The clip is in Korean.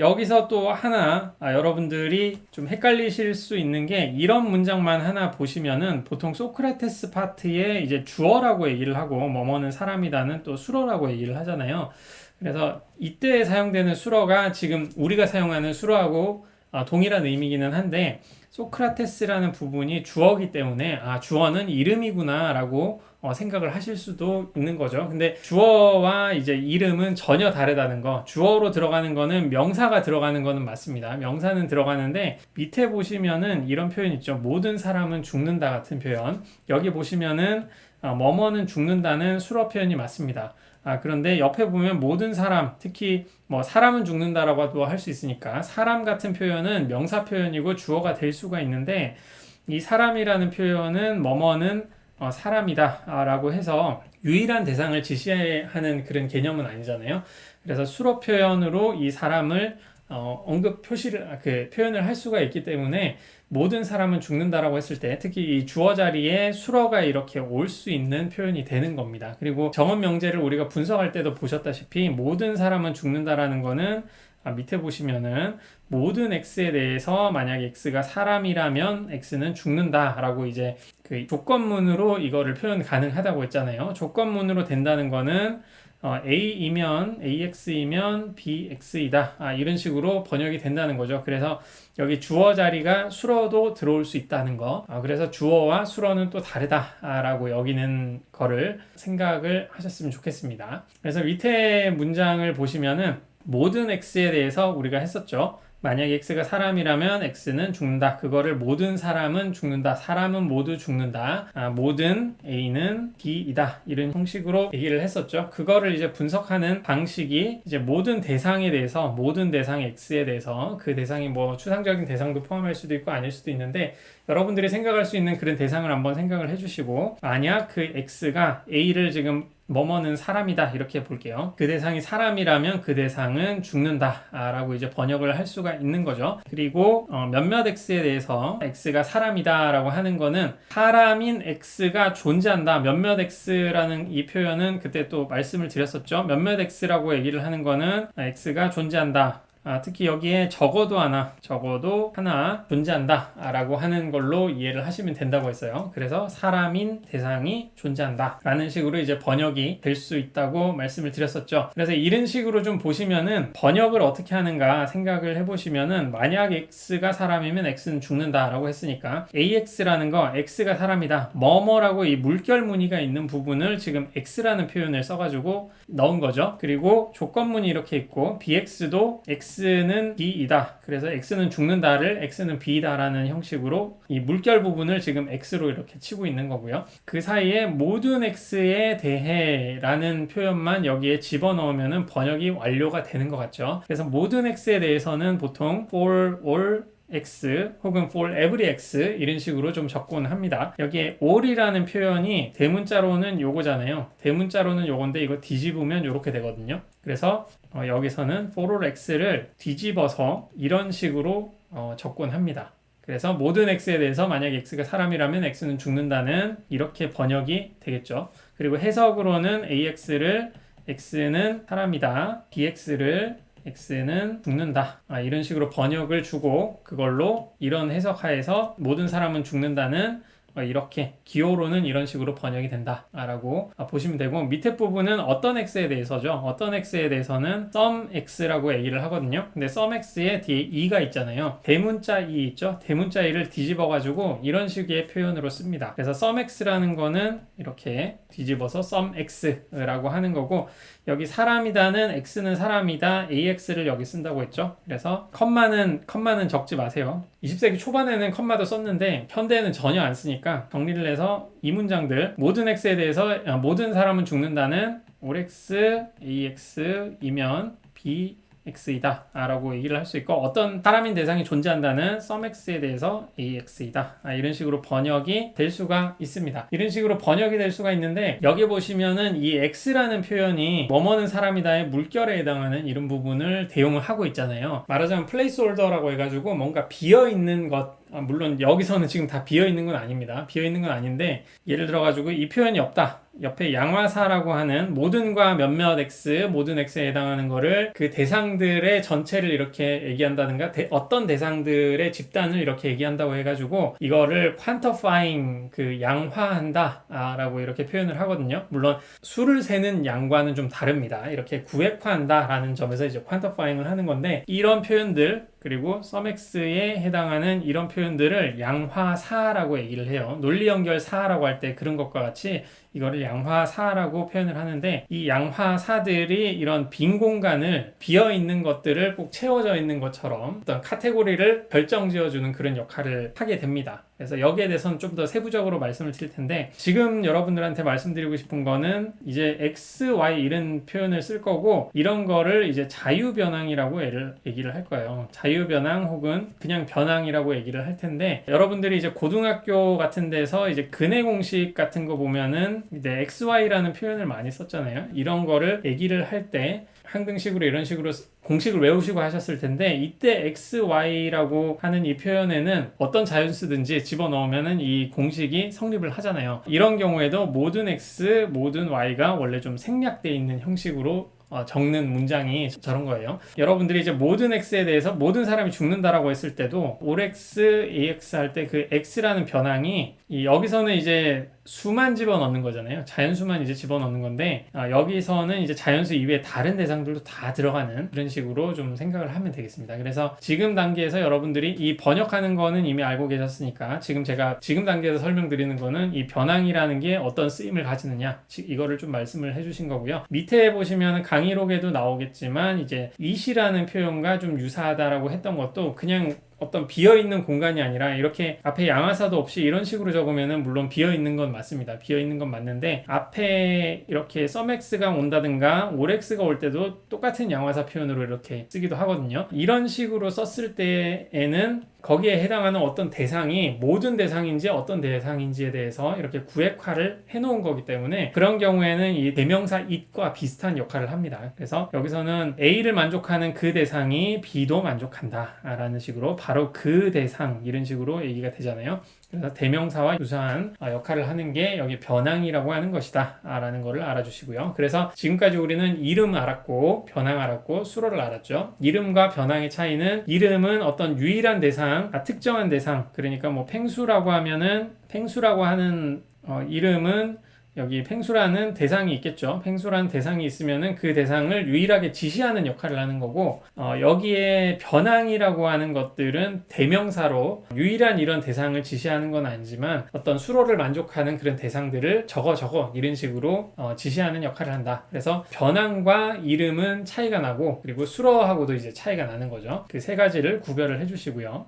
여기서 또 하나 아, 여러분들이 좀 헷갈리실 수 있는 게 이런 문장만 하나 보시면은 보통 소크라테스 파트에 이제 주어라고 얘기를 하고 뭐뭐는 사람이다는 또 수어라고 얘기를 하잖아요. 그래서 이때 사용되는 수어가 지금 우리가 사용하는 수어하고 아, 동일한 의미기는 한데 소크라테스라는 부분이 주어기 때문에 아 주어는 이름이구나라고 어, 생각을 하실 수도 있는 거죠. 근데 주어와 이제 이름은 전혀 다르다는 거. 주어로 들어가는 거는 명사가 들어가는 거는 맞습니다. 명사는 들어가는데 밑에 보시면은 이런 표현 있죠. 모든 사람은 죽는다 같은 표현. 여기 보시면은 어, 뭐뭐는 죽는다는 수로 표현이 맞습니다. 아, 그런데 옆에 보면 모든 사람, 특히 뭐 사람은 죽는다라고도 할 수 있으니까 사람 같은 표현은 명사 표현이고 주어가 될 수가 있는데 이 사람이라는 표현은 뭐뭐는 어, 사람이다 라고 해서 유일한 대상을 지시하는 그런 개념은 아니잖아요. 그래서 수로 표현으로 이 사람을 어, 언급 표시를 아, 그 표현을 할 수가 있기 때문에 모든 사람은 죽는다라고 했을 때 특히 이 주어 자리에 수어가 이렇게 올 수 있는 표현이 되는 겁니다. 그리고 정원 명제를 우리가 분석할 때도 보셨다시피 모든 사람은 죽는다라는 거는 아, 밑에 보시면은 모든 x에 대해서 만약 x가 사람이라면 x는 죽는다라고 이제 그 조건문으로 이거를 표현 가능하다고 했잖아요. 조건문으로 된다는 거는 어, a이면 ax이면 bx이다. 아, 이런 식으로 번역이 된다는 거죠. 그래서 여기 주어 자리가 수어도 들어올 수 있다는 거. 아, 그래서 주어와 수어는 또 다르다라고 여기는 거를 생각을 하셨으면 좋겠습니다. 그래서 밑에 문장을 보시면은 모든 x에 대해서 우리가 했었죠. 만약 x가 사람이라면 x는 죽는다. 그거를 모든 사람은 죽는다. 사람은 모두 죽는다. 아, 모든 a는 b이다. 이런 형식으로 얘기를 했었죠. 그거를 이제 분석하는 방식이 이제 모든 대상에 대해서 모든 대상 x에 대해서 그 대상이 뭐 추상적인 대상도 포함할 수도 있고 아닐 수도 있는데 여러분들이 생각할 수 있는 그런 대상을 한번 생각을 해주시고 만약 그 x가 a를 지금 뭐뭐는 사람이다 이렇게 볼게요. 그 대상이 사람이라면 그 대상은 죽는다라고 이제 번역을 할 수가 있는 거죠. 그리고 어, 몇몇 x에 대해서 x가 사람이다 라고 하는 거는 사람인 x가 존재한다. 몇몇 x라는 이 표현은 그때 또 말씀을 드렸었죠. 몇몇 x라고 얘기를 하는 거는 x가 존재한다. 아, 특히 여기에 적어도 하나, 적어도 하나 존재한다 라고 하는 걸로 이해를 하시면 된다고 했어요. 그래서 사람인 대상이 존재한다 라는 식으로 이제 번역이 될 수 있다고 말씀을 드렸었죠. 그래서 이런 식으로 좀 보시면은 번역을 어떻게 하는가 생각을 해보시면은 만약 x가 사람이면 x는 죽는다 라고 했으니까 ax라는 거 x가 사람이다. 뭐뭐라고 이 물결 무늬가 있는 부분을 지금 x라는 표현을 써가지고 넣은 거죠. 그리고 조건문이 이렇게 있고 bx도 x x는 b이다. 그래서 x는 죽는다를 x는 b다라는 형식으로 이 물결 부분을 지금 x로 이렇게 치고 있는 거고요. 그 사이에 모든 x에 대해라는 표현만 여기에 집어넣으면 번역이 완료가 되는 것 같죠. 그래서 모든 x에 대해서는 보통 for all x 혹은 for every x 이런 식으로 좀 접근합니다. 여기에 all이라는 표현이 대문자로는 요거잖아요. 대문자로는 요건데 이거 뒤집으면 이렇게 되거든요. 그래서 어, 여기서는 for all x를 뒤집어서 이런 식으로 어, 접근합니다. 그래서 모든 x에 대해서 만약 x가 사람이라면 x는 죽는다는 이렇게 번역이 되겠죠. 그리고 해석으로는 ax를 x는 사람이다. bx를 x는 죽는다. 아, 이런 식으로 번역을 주고 그걸로 이런 해석하에서 모든 사람은 죽는다는 어, 이렇게 기호로는 이런 식으로 번역이 된다라고 보시면 되고 밑에 부분은 어떤 x에 대해서죠. 어떤 x에 대해서는 sum x라고 얘기를 하거든요. 근데 sum x에 뒤에 e가 있잖아요. 대문자 e 있죠. 대문자 e를 뒤집어 가지고 이런 식의 표현으로 씁니다. 그래서 sum x라는 거는 이렇게 뒤집어서 sum x라고 하는 거고 여기 사람이다는 x는 사람이다 ax를 여기 쓴다고 했죠. 그래서 컴마는 컴마는 적지 마세요. 20세기 초반에는 컴마도 썼는데 현대에는 전혀 안 쓰니까 정리를 해서 이 문장들 모든 x에 대해서 아, 모든 사람은 죽는다는 all x ax이면 b x이다 라고 얘기를 할 수 있고 어떤 사람인 대상이 존재한다는 sum x에 대해서 ax이다. 아, 이런 식으로 번역이 될 수가 있습니다. 이런 식으로 번역이 될 수가 있는데 여기 보시면은 이 x라는 표현이 뭐뭐는 사람이다의 물결에 해당하는 이런 부분을 대용을 하고 있잖아요. 말하자면 플레이스홀더라고 해가지고 뭔가 비어있는 것 아, 물론 여기서는 지금 다 비어 있는 건 아닙니다. 비어 있는 건 아닌데 예를 들어 가지고 이 표현이 없다. 옆에 양화사라고 하는 모든과 몇몇 x, 모든 x에 해당하는 거를 그 대상들의 전체를 이렇게 얘기한다든가 대- 어떤 대상들의 집단을 이렇게 얘기한다고 해가지고 이거를 quantifying 그 양화한다라고 이렇게 표현을 하거든요. 물론 수를 세는 양과는 좀 다릅니다. 이렇게 구획화한다라는 점에서 이제 quantifying을 하는 건데 이런 표현들 그리고 sumx에 해당하는 이런 표현들을 양화사라고 얘기를 해요. 논리 연결 사라고 할 때 그런 것과 같이 이거를 양화사라고 표현을 하는데 이 양화사들이 이런 빈 공간을 비어 있는 것들을 꼭 채워져 있는 것처럼 어떤 카테고리를 결정 지어주는 그런 역할을 하게 됩니다. 그래서 여기에 대해서는 좀 더 세부적으로 말씀을 드릴 텐데 지금 여러분들한테 말씀드리고 싶은 거는 이제 x, y 이런 표현을 쓸 거고 이런 거를 이제 자유 변항이라고 얘기를 할 거예요. 자유 변항 혹은 그냥 변항이라고 얘기를 할 텐데 여러분들이 이제 고등학교 같은 데서 이제 근해 공식 같은 거 보면은 이제 x, y라는 표현을 많이 썼잖아요. 이런 거를 얘기를 할때 항등식으로 이런 식으로 공식을 외우시고 하셨을 텐데 이때 x, y라고 하는 이 표현에는 어떤 자연수든지 집어넣으면은 이 공식이 성립을 하잖아요. 이런 경우에도 모든 x, 모든 y가 원래 좀 생략돼 있는 형식으로 어, 적는 문장이 저런 거예요. 여러분들이 이제 모든 x에 대해서 모든 사람이 죽는다라고 했을 때도 5x, ax 할 때 그 x라는 변항이 이 여기서는 이제 수만 집어넣는 거잖아요. 자연수만 이제 집어넣는 건데 아, 여기서는 이제 자연수 이외에 다른 대상들도 다 들어가는 그런 식으로 좀 생각을 하면 되겠습니다. 그래서 지금 단계에서 여러분들이 이 번역하는 거는 이미 알고 계셨으니까 지금 제가 지금 단계에서 설명드리는 거는 이 변항이라는 게 어떤 쓰임을 가지느냐 지- 이거를 좀 말씀을 해주신 거고요. 밑에 보시면 강의록에도 나오겠지만 이제 이시라는 표현과 좀 유사하다라고 했던 것도 그냥 어떤 비어 있는 공간이 아니라 이렇게 앞에 양화사도 없이 이런 식으로 적으면은 물론 비어 있는 건 맞습니다. 비어 있는 건 맞는데 앞에 이렇게 썸x가 온다든가 올x가 올 때도 똑같은 양화사 표현으로 이렇게 쓰기도 하거든요. 이런 식으로 썼을 때에는 거기에 해당하는 어떤 대상이 모든 대상인지 어떤 대상인지에 대해서 이렇게 구획화를 해놓은 거기 때문에 그런 경우에는 이 대명사 it과 비슷한 역할을 합니다. 그래서 여기서는 A를 만족하는 그 대상이 B도 만족한다 라는 식으로 바로 그 대상 이런 식으로 얘기가 되잖아요. 그래서 대명사와 유사한 어, 역할을 하는 게 여기 변항이라고 하는 것이다 라는 것을 알아주시고요. 그래서 지금까지 우리는 이름 알았고 변항 알았고 수로를 알았죠. 이름과 변항의 차이는 이름은 어떤 유일한 대상, 아, 특정한 대상 그러니까 뭐 팽수라고 하면은 팽수라고 하는 어, 이름은 여기 팽수라는 대상이 있겠죠. 팽수라는 대상이 있으면은 그 대상을 유일하게 지시하는 역할을 하는 거고 어, 여기에 변항이라고 하는 것들은 대명사로 유일한 이런 대상을 지시하는 건 아니지만 어떤 수로를 만족하는 그런 대상들을 적어 적어 이런 식으로 어, 지시하는 역할을 한다. 그래서 변항과 이름은 차이가 나고 그리고 수로하고도 이제 차이가 나는 거죠. 그 세 가지를 구별을 해주시고요.